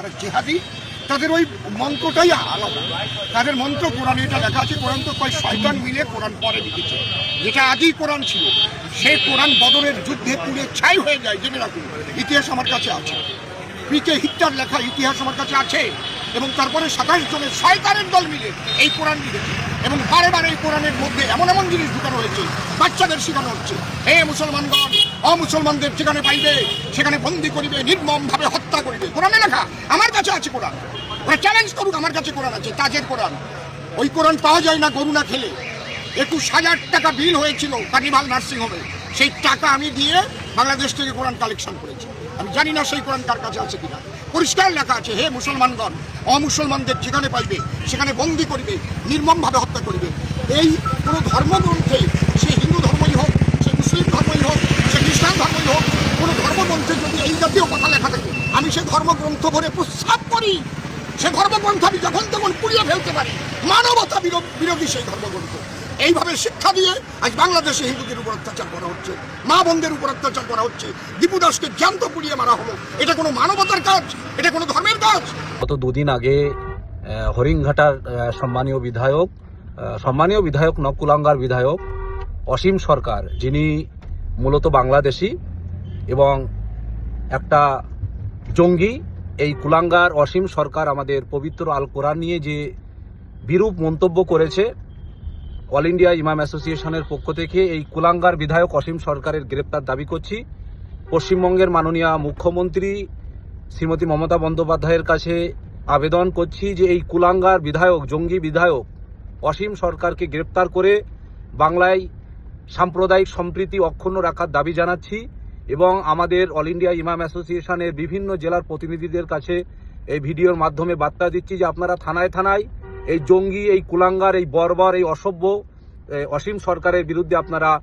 যারা জেহাদি, তাদের ওই মন্ত্রটাই আলাদা। তাদের মন্ত্র কোরআনে এটা লেখা আছে, কোরআন তো কয় শয়তান মিলে কোরআন পরে লিখেছে। যেটা আজই কোরআন ছিল, সেই কোরআন বদলের যুদ্ধে পুড়ে ছাই হয়ে যায়, জেনে রাখুন। ইতিহাস আমার কাছে আছে। পিকে হিটার লেখা ইতিহাস আমার কাছে আছে। এবং তারপরে সাতাশ জনের শয়তানের দল মিলে এই কোরআন লিখেছে। এবং বারে বারে এই কোরআনের মধ্যে এমন এমন জিনিস ঢুকানো হয়েছে, বাচ্চাদের শেখানো হচ্ছে। হে মুসলমানগণ অমুসলমানদের যেখানে পাইবে, সেখানে বন্দি করিবে নির্মম ভাবে হত্যা করিবে। কোরআনে লেখা, আমার কাছে আছে কোরআন। ওরা চ্যালেঞ্জ করুক, আমার কাছে কোরআন আছে, তাজের কোরআন। ওই কোরআন পাওয়া যায় না গরু না খেলে। একুশ হাজার টাকা বিল হয়েছিল কার্নিভাল নার্সিং হোমে সেই টাকা আমি দিয়ে বাংলাদেশ থেকে কোরআন কালেকশন করেছে। আমি জানি না সেই কোরআন কার কাছে আছে কিনা। পরিষ্কার লেখা আছে, হে মুসলমানগণ, অমুসলমানদের যেখানে পাইবে, সেখানে বন্দি করিবে, নির্মমভাবে হত্যা করিবে। এই কোনো ধর্মগ্রন্থে, সে হিন্দু ধর্মই হোক, সে মুসলিম ধর্মই হোক, সে খ্রিস্টান ধর্মই হোক, কোনো ধর্মগ্রন্থে যদি এই জাতীয় কথা লেখা থাকে, আমি সে ধর্মগ্রন্থ ভরে প্রস্তাব করি। সে ধর্মগ্রন্থ আমি যখন তখন পুড়িয়ে ফেলতে পারি। মানবতা বিরো- বিরোধী সেই ধর্মগ্রন্থ। এইভাবে শিক্ষা দিয়ে আজ বাংলাদেশে হিন্দুদের উপর অত্যাচার করা হচ্ছে মা বোনদের উপর অত্যাচার করা হচ্ছে দীপু দাসকে জ্যান্ত পুড়িয়ে মারা হলো। এটা কোনো মানবতার কাজ? এটা কোনো ধর্মের কাজ? গত দুদিন আগে আহ, হরিণঘাটার সম্মানীয় বিধায়ক সম্মানীয় বিধায়ক ন কুলাঙ্গার বিধায়ক অসীম সরকার যিনি মূলত বাংলাদেশি এবং একটা জঙ্গি এই কুলাঙ্গার অসীম সরকার আমাদের পবিত্র আল কোরআন নিয়ে যে বিরূপ মন্তব্য করেছে অল ইন্ডিয়া ইমাম অ্যাসোসিয়েশনের পক্ষ থেকে এই কুলাঙ্গার বিধায়ক অসীম সরকারের গ্রেপ্তার দাবি করছি। পশ্চিমবঙ্গের মাননীয় মুখ্যমন্ত্রী শ্রীমতী মমতা বন্দ্যোপাধ্যায়ের কাছে আবেদন করছি যে এই কুলাঙ্গার বিধায়ক, জঙ্গি বিধায়ক অসীম সরকারকে গ্রেপ্তার করে বাংলায় সাম্প্রদায়িক সম্প্রীতি অক্ষুণ্ণ রাখার দাবি জানাচ্ছি এবং আমাদের অল ইন্ডিয়া ইমাম অ্যাসোসিয়েশনের বিভিন্ন জেলার প্রতিনিধিদের কাছে এই ভিডিওর মাধ্যমে বার্তা দিচ্ছি যে আপনারা থানায় থানায় এই জঙ্গি, এই কুলাঙ্গার, এই বর্বর, এই অসভ্য অসীম সরকারের বিরুদ্ধে আপনারা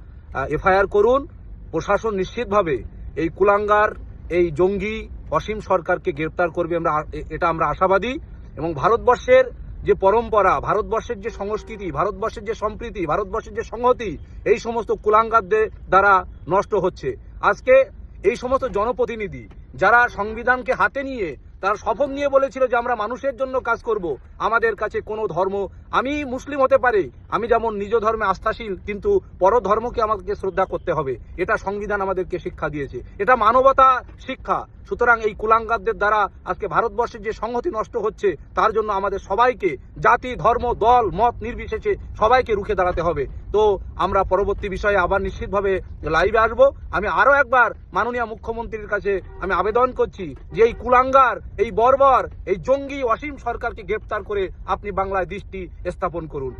এফআইআর করুন। প্রশাসন নিশ্চিতভাবে এই কুলাঙ্গার, এই জঙ্গি, অসীম সরকারকে গ্রেপ্তার করবে আমরা এটা আমরা আশাবাদী। এবং ভারতবর্ষের যে পরম্পরা, ভারতবর্ষের যে সংস্কৃতি, ভারতবর্ষের যে সম্প্রীতি, ভারতবর্ষের যে সংহতি, এই সমস্ত কুলাঙ্গারদের দ্বারা নষ্ট হচ্ছে। আজকে এই সমস্ত জনপ্রতিনিধি, যারা সংবিধানকে হাতে নিয়ে তারা শপথ নিয়ে বলেছিল যে আমরা মানুষের জন্য কাজ করব। আমাদের কাছে কোনো ধর্ম, আমি মুসলিম হতে পারি, আমি যেমন নিজ ধর্মে আস্থাশীল, কিন্তু পর ধর্মকে আমাদেরকে শ্রদ্ধা করতে হবে। এটা সংবিধান আমাদেরকে শিক্ষা দিয়েছে। এটা মানবতা শিক্ষা। সুতরাং এই কুলাঙ্গারদের দ্বারা আজকে ভারতবর্ষের যে সংহতি নষ্ট হচ্ছে, তার জন্য আমাদের সবাইকে, জাতি, ধর্ম, দল, মত নির্বিশেষে সবাইকে রুখে দাঁড়াতে হবে। তো আমরা পরবর্তী বিষয়ে আবার নিশ্চিতভাবে লাইভে আসব। আমি আরও একবার মাননীয় মুখ্যমন্ত্রীর কাছে আমি আবেদন করছি যে এই কুলাঙ্গার, এই বর্বর, এই জঙ্গি অসীম সরকারকে গ্রেপ্তার করে আপনি বাংলায় দৃষ্টি স্থাপন করুন।